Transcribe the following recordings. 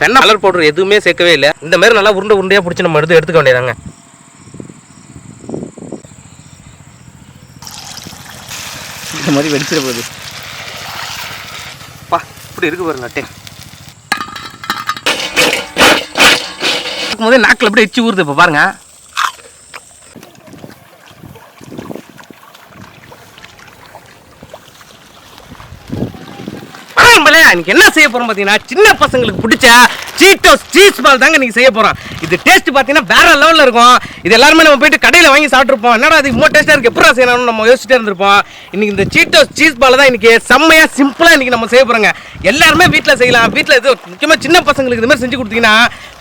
வெண்ணெய் colour powder எதுவுமே சேர்க்கவே இல்லை. இந்த மாதிரி நல்லா உருண்டை உருண்டையாக பிடிச்சி நம்ம எடுத்து எடுத்துக்க வேண்டியதாங்க இந்த மாதிரி வெடிச்சிட போகுது. பா இப்படி இருக்கு பாருங்க அட்டே. போதே நாக்கில் அப்படியே எச்சி ஊறுது இப்போ பாருங்க நம்மளே இன்னைக்கு என்ன செய்ய போறோம் பாத்தீங்கன்னா சின்ன பசங்களுக்கு பிடிச்ச சீட்டோஸ் சீஸ் பால் தாங்க நீங்க செய்ய போறோம். இது டேஸ்ட் பார்த்தீங்கன்னா வேற லெவலில் இருக்கும். இது எல்லாருமே நம்ம போயிட்டு கடையில் வாங்கி சாப்பிட்ருப்போம் என்னடா அது இவ்வளோ டேஸ்ட்டாக இருக்குது எப்படா செய்யணும்னு நம்ம யோசிச்சுட்டே இருந்திருப்போம். இன்னைக்கு இந்த சீட்டோஸ் சீஸ் பால் தான் இன்றைக்கி செம்மையாக சிம்பிளாக இன்றைக்கி நம்ம செய்ய போகிறோங்க எல்லாருமே வீட்டில் செய்யலாம். வீட்டில் இது முக்கியமாக சின்ன பசங்களுக்கு இது மாதிரி செஞ்சு கொடுத்தீங்கன்னா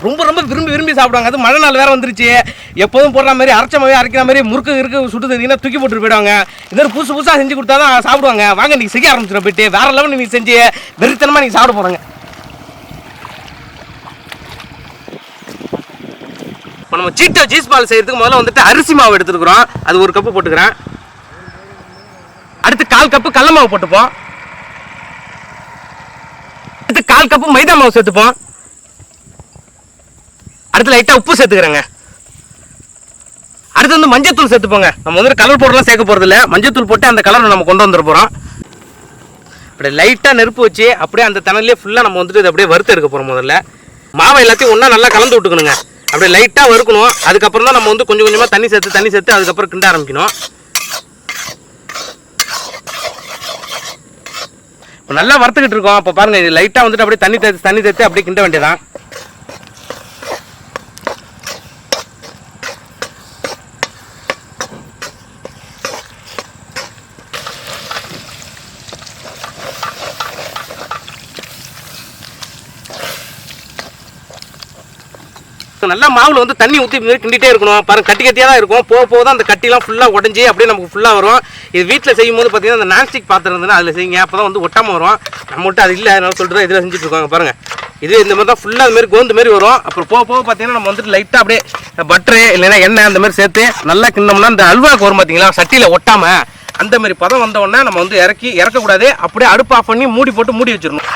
ரொம்ப ரொம்ப விரும்பி விரும்பி சாப்பிடுவாங்க. அது மழை நாள் வேறு வந்துருச்சு. எப்போதும் போடுற மாதிரி அரைச்ச அரைக்கிற மாதிரி முறுக்கு இருக்கு சுட்டு தந்தீங்கன்னா தூக்கி போட்டு போயிடுவாங்க. இது மாதிரி புதுசு புதுசாக செஞ்சு கொடுத்தா தான் சாப்பிடுவாங்க. வாங்க நீங்க செய்ய ஆரம்பிச்சிடும் போயிட்டு. வேற லெவல் நீங்கள் செஞ்சு வெறித்தனமாக நீங்கள் சாப்பிட போகிறாங்க இப்போ நம்ம சீட்டோ ஜீஸ் பால் செய்கிறதுக்கு முதல்ல வந்துட்டு அரிசி மாவு எடுத்துருக்குறோம். அது ஒரு கப்பு போட்டுக்கிறேன். அடுத்து கால் கப்பு கடல மாவு போட்டுப்போம். அடுத்து கால் கப்பு மைதா மாவு சேர்த்துப்போம். அடுத்து லைட்டாக உப்பு சேர்த்துக்கிறேங்க. அடுத்து வந்து மஞ்சத்தூள் சேர்த்துப்போங்க. நம்ம வந்து கலர் பவுடர்லாம் சேர்க்க போகிறது இல்லை மஞ்சத்தூள் போட்டு அந்த கலரை நம்ம கொண்டு வந்துட போகிறோம் அப்படியே லைட்டாக நெருப்பு வச்சு அப்படியே அந்த தணலே ஃபுல்லாக நம்ம வந்துட்டு இதை அப்படியே வறுத்து எடுக்க போகிறோம் முதல்ல. மாவை எல்லாத்தையும் ஒன்றா நல்லா கலந்து விட்டுக்கணுங்க. அப்படியே லைட்டாக வறுக்கணும். அதுக்கப்புறம் தான் நம்ம வந்து கொஞ்சம் கொஞ்சமாக தண்ணி சேர்த்து தண்ணி சேர்த்து அதுக்கப்புறம் கிண்ட ஆரம்பிக்கணும். இப்போ நல்லா வறுத்துக்கிட்டு இருக்கோம். அப்போ பாருங்க இது லைட்டாக வந்துட்டு அப்படியே தண்ணி தேர்த்து தண்ணி தேர்த்து அப்படியே கிண்ட வேண்டியதான் நல்லா மாவில் வந்து தண்ணி ஊற்றி கிண்டிகிட்டே கிண்டிட்டே இருக்கணும். பாருங்க கட்டி கட்டியாக தான் இருக்கும். போக போக தான் அந்த கட்டிலாம் ஃபுல்லாக உடஞ்சி அப்படியே நமக்கு ஃபுல்லாக வரும். இது வீட்டில் செய்யும் போது பார்த்தீங்கன்னா அந்த நான்ஸ்டிக் பாத்திரம் இருந்ததுன்னா அதில் செய்யுங்க. அப்போ தான் வந்து ஒட்டாமல் வரும். நம்மகிட்ட அது இல்லை. அதனால சொல்லிட்டு இதில் செஞ்சுட்டு இருக்காங்க பாருங்கள் இது இந்த மாதிரி தான் ஃபுல்லாக அந்த மாதிரி கோந்து மாதிரி வரும். அப்புறம் போக போக பார்த்தீங்கன்னா நம்ம வந்துட்டு லைட்டாக அப்படியே பட்டரு இல்லைன்னா எண்ணெய் அந்த மாதிரி சேர்த்து நல்லா கிண்ணோம்னா இந்த அல்வாக்கு வரும் பார்த்தீங்களா சட்டியில் ஒட்டாமல் அந்த மாதிரி பதம் வந்தவொடனே நம்ம வந்து இறக்கி இறக்கக்கூடாது. அப்படியே அடுப்பு ஆஃப் பண்ணி மூடி போட்டு மூடி வச்சிடணும்.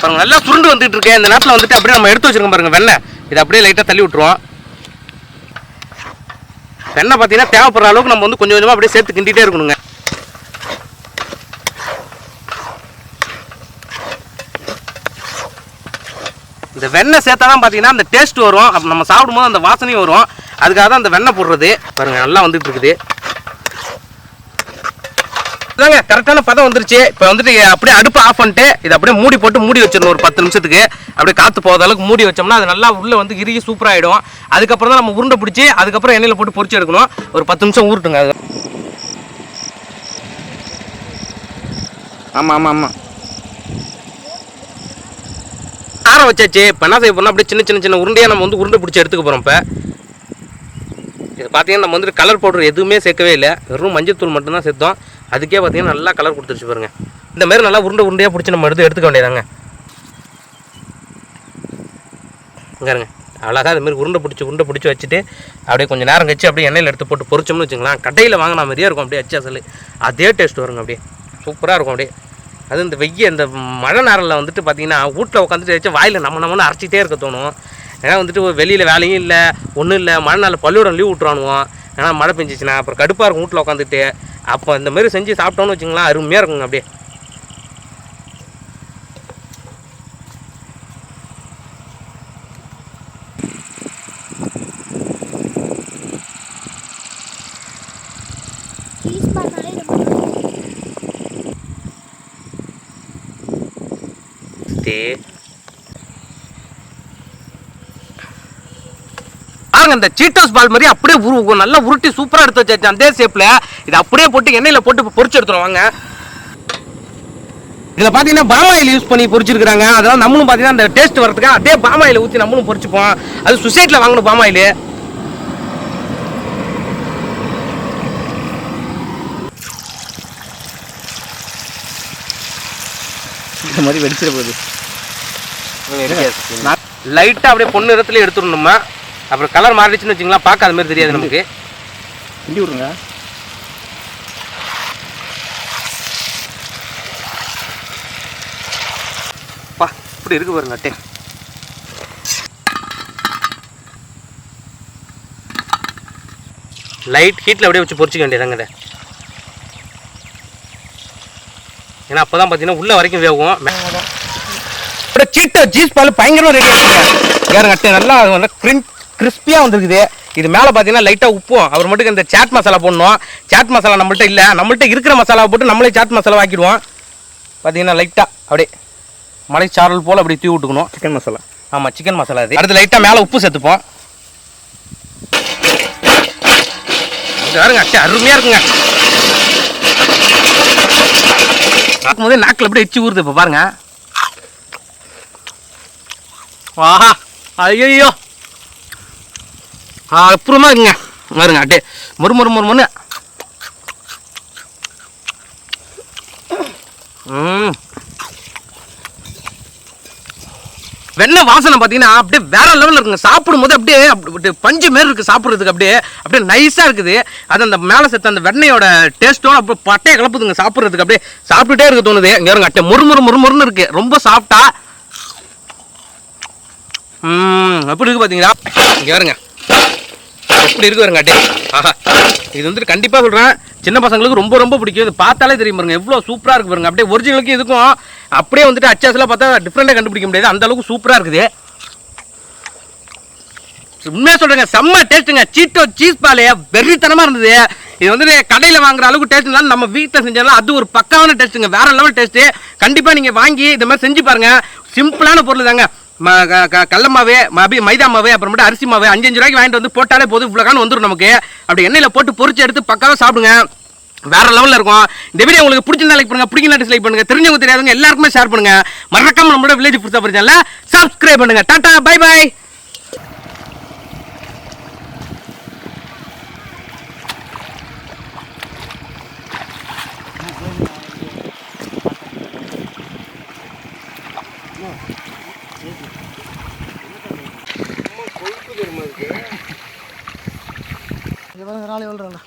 பாருங்க நல்லா சுருண்டு வந்துட்டு இருக்கேன் இந்த நேரத்தில் வந்துட்டு அப்படியே நம்ம எடுத்து வச்சிருக்கோம் பாருங்க வெண்ணெய் இதை அப்படியே லைட்டாக தள்ளி விட்டுருவோம். வெண்ணெய் பார்த்தீங்கன்னா தேவைப்படுற அளவுக்கு நம்ம வந்து கொஞ்சம் கொஞ்சமாக அப்படியே சேர்த்து கிண்டிகிட்டே இருக்கணுங்க. இந்த வெண்ணெய் சேர்த்தா தான் பார்த்தீங்கன்னா அந்த டேஸ்ட் வரும். அப்போ நம்ம சாப்பிடும்போது அந்த வாசனையும் வரும். அதுக்காக தான் அந்த வெண்ணெய் போடுறது. பாருங்கள் நல்லா வந்துட்டு இருக்குது. இதாங்க கரெக்டான பதம் வந்துருச்சு. இப்போ வந்துட்டு அப்படியே அடுப்பு ஆஃப் பண்ணிட்டு இதை அப்படியே மூடி போட்டு மூடி வச்சிடணும் ஒரு பத்து நிமிஷத்துக்கு. அப்படியே காற்று போகாத அளவுக்கு மூடி வச்சோம்னா அது நல்லா உள்ளே வந்து இறுகி சூப்பராகிடும் அதுக்கப்புறம் தான் நம்ம உருண்டை பிடிச்சி அதுக்கப்புறம் எண்ணெயில் போட்டு பொரிச்சு எடுக்கணும். ஒரு பத்து நிமிஷம் ஊறட்டுங்க அது. ஆமாம் ஆமாம் ஆமாம் ஆற வச்சாச்சு. இப்போ என்ன செய்ய போறோம்னா அப்படியே சின்ன சின்ன சின்ன உருண்டையாக நம்ம வந்து உருண்டை பிடிச்சி எடுத்துக்க போகிறோம் இப்போ. இது பார்த்தீங்கன்னா நம்ம வந்துட்டு கலர் பவுடர் எதுவுமே சேர்க்கவே இல்லை. வெறும் மஞ்சத்தூள் மட்டும்தான் சேர்த்தோம். அதுக்கே பார்த்தீங்கன்னா நல்லா கலர் கொடுத்துருச்சு பாருங்கள் இந்த மாதிரி நல்லா உருண்டை உருண்டையாக பிடிச்சி நம்ம எடுத்து எடுத்துக்க வேண்டியதாங்க. இங்கருங்க அழகாக அதுமாரி உருண்டை பிடிச்சி உருண்டை பிடிச்சி வச்சுட்டு அப்படியே கொஞ்சம் நேரம் கழிச்சு அப்படியே எண்ணெயில் எடுத்து போட்டு பொறிச்சோம்னு வச்சுங்களேன். கடையில் வாங்கின மாதிரியே இருக்கும் அப்படியே அச்சு அசல். அதே டேஸ்ட் வருங்க அப்படியே. சூப்பராக இருக்கும் அப்படியே. அது இந்த வெய்ய இந்த மழை நேரில் வந்துட்டு பார்த்தீங்கன்னா வீட்டில் உட்காந்துட்டு வச்சு வாயில் நம்ம நம்மனு அரைச்சிட்டே இருக்க தோணும். ஏன்னா வந்துட்டு வெளியில் வேலையும் இல்லை ஒன்றும் இல்லை. மழை நாளில் பள்ளிக்கூடம் லீவ் விட்ருவானுவோம் ஏன்னா மழை பெஞ்சிச்சுன்னா அப்புறம் கடுப்பாக இருக்கும் வீட்டில் உட்காந்துட்டு அப்போ இந்த மாதிரி செஞ்சு சாப்பிட்டோன்னு வச்சுங்களேன் அருமையாக இருக்குங்க அப்படியே. பாருங்க இந்த சீட்டோஸ் பால் மாதிரி அப்படியே உரு நல்லா உருட்டி சூப்பராக எடுத்து வச்சாச்சு அதே ஷேப்பில் இதை அப்படியே போட்டு எண்ணெயில் போட்டு பொரிச்சு எடுத்துரும் வாங்க. இதில் பார்த்தீங்கன்னா பாமாயில் யூஸ் பண்ணி பொரிச்சிருக்காங்க அதெல்லாம் நம்மளும் பார்த்தீங்கன்னா அந்த டேஸ்ட் வரதுக்கு அதே பாமாயில் ஊற்றி நம்மளும் பொரிச்சுப்போம் அது சொசைட்டியில் வாங்கணும் பாமாயில். இந்த மாதிரி வெடிச்சிட போகுது. லைட்டாக அப்படியே பொண்ணு நிறத்துல எடுத்துடணுமா? அப்புறம் கலர் மாறிடுச்சுன்னு வச்சுங்களா பார்க்க அது மாதிரி தெரியாது நமக்கு. கிண்டி விட்ருங்க எப்படி இருக்கு பாருங்க அட்டே. லைட் ஹீட்டில் அப்படியே வச்சு பொரிச்சிக்க வேண்டியதாங்க இதை. ஏன்னா அப்போ தான் பார்த்தீங்கன்னா உள்ள வரைக்கும் வேகும். சீட்டை ஜீஸ் பால் பயங்கரமாக ரெடி ஆகிடுங்க அட்டை நல்லா அது வந்து கிரிம் கிறிஸ்பியாக வந்துருக்குது. இது மேலே பார்த்தீங்கன்னா லைட்டாக உப்பும் அவர் மட்டும் இந்த சாட் மசாலா போடணும். சாட் மசாலா நம்மள்ட்ட இல்லை. நம்மள்ட்ட இருக்கிற மசாலா போட்டு நம்மளே சாட் மசாலா ஆக்கிடுவோம் பார்த்தீங்கன்னா லைட்டாக அப்படியே. மலை சாரல் போல் அப்படி தூவி விட்டுக்கணும். சிக்கன் மசாலா ஆமாம் சிக்கன் மசாலா இது அடுத்து லைட்டாக மேலே உப்பு சேர்த்துப்போம். பாருங்க அருமையாக இருக்குங்க. பார்க்கும்போதே நாக்கில் அப்படியே எச்சி ஊறுது இப்போ பாருங்க. ஆஹா ஐயோ அப்புறமா இருக்குங்க. பாருங்க அட்டே. மொறு மொறு மொறு மொறு ம் வெண்ணெய் வாசனை பார்த்தீங்கன்னா அப்படியே வேற லெவலில் இருக்குங்க. சாப்பிடும்போது அப்படியே அப்படி- அப்படியே பஞ்சு மாரி இருக்குது சாப்பிட்றதுக்கு. அப்படியே அப்படியே நைஸாக இருக்குது. அது அந்த மேலே செத்த அந்த வெண்ணெயோட டேஸ்ட்டோட அப்படியே பட்டையை கலப்புதுங்க சாப்பிட்றதுக்கு. அப்படியே சாப்பிட்டுட்டே இருக்க தோணுது. இங்கே இருங்க அட்டை முறு முறு முறு இருக்குது ரொம்ப சாப்பிட்டா எப்படி இருக்கு பார்த்தீங்களா இங்கே வருங்க எப்படி இருக்கு பாருங்க அட்டே. ஆஹா. இது வந்துட்டு கண்டிப்பாக சொல்கிறேன் சின்ன பசங்களுக்கு ரொம்ப ரொம்ப பிடிக்கும். இது பார்த்தாலே தெரியும் பாருங்க. எவ்வளோ சூப்பராக இருக்கு பாருங்க. அப்படியே ஒரிஜினலுக்கு இதுக்கும் அப்படியே வந்துட்டு அச்சாஸ்லாம் பார்த்தா டிஃப்ரெண்ட்டாக கண்டுபிடிக்க முடியாது. அந்த அளவுக்கு சூப்பராக இருக்குது. உண்மையாக சொல்கிறேங்க செம்ம டேஸ்ட்டுங்க சீட்டோ சீஸ் பாலே வெறித்தனமாக இருந்தது. இது வந்து கடையில் வாங்குற அளவுக்கு டேஸ்ட் இருந்தாலும் நம்ம வீட்டில் செஞ்சாலும் அது ஒரு பக்காவான டேஸ்ட்டுங்க வேற லெவல் டேஸ்ட்டு கண்டிப்பாக நீங்கள் வாங்கி இந்த மாதிரி செஞ்சு பாருங்க. சிம்பிளான பொருள் தாங்க. ம க- கடல மாவு மபி மைதா மாவு அப்புறமேட்டு அரிசி மாவு அஞ்சு அஞ்சு ரூபாய்க்கு வாங்கிட்டு வந்து போட்டாலே போதும். இவ்வளோ வந்துடும் நமக்கு. அப்படி எண்ணெயில் போட்டு பொறிச்சு எடுத்து பக்காவாக சாப்பிடுங்க. வேற லெவலில் இருக்கும். இந்த வீடியோ உங்களுக்கு பிடிச்சிருந்தா லைக் பண்ணுங்க பிடிக்கல டிஸ்லைக் பண்ணுங்க தெரிஞ்சவங்க தெரியாதவங்க எல்லாருக்குமே ஷேர் பண்ணுங்க. மறக்காம நம்மளோட வில்லேஜ் புதுசாக பரிச்சல சப்ஸ்கிரைப் பண்ணுங்க. டாடா பை பை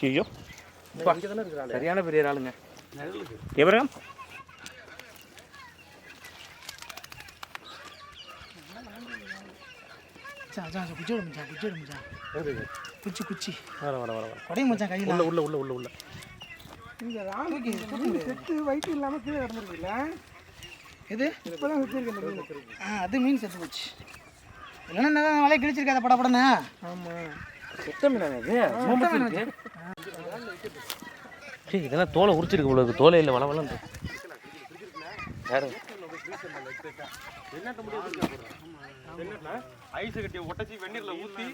ஐயோ. சரியான பெரிய ஆளுங்க. எவரா? மச்சான் மச்சான் மச்சான், குச்சி மச்சான் குச்சி எடு மச்சான். குச்சி குச்சி. வர வர வர வர. கொடையும் மச்சான் கையில். உள்ள உள்ள உள்ள உள்ள உள்ள. ராணுக்கு செத்து வயிற்று இல்லாமல் கீழே கிடந்துருக்குல்ல எது? இப்போதான் வச்சிருக்கேன் ஆ அது மீன் செத்து போச்சு. இல்லைன்னா வலையை கிழிச்சிருக்காத பட படனே ஆமாம் இதெல்லாம் தோலை உரிச்சிருக்கு இவ்வளோ தோலை இல்லை வளம் வளம் யாரு? ஐஸ் கட்டி ஒட்டச்சி வெந்நீரில் ஊற்றி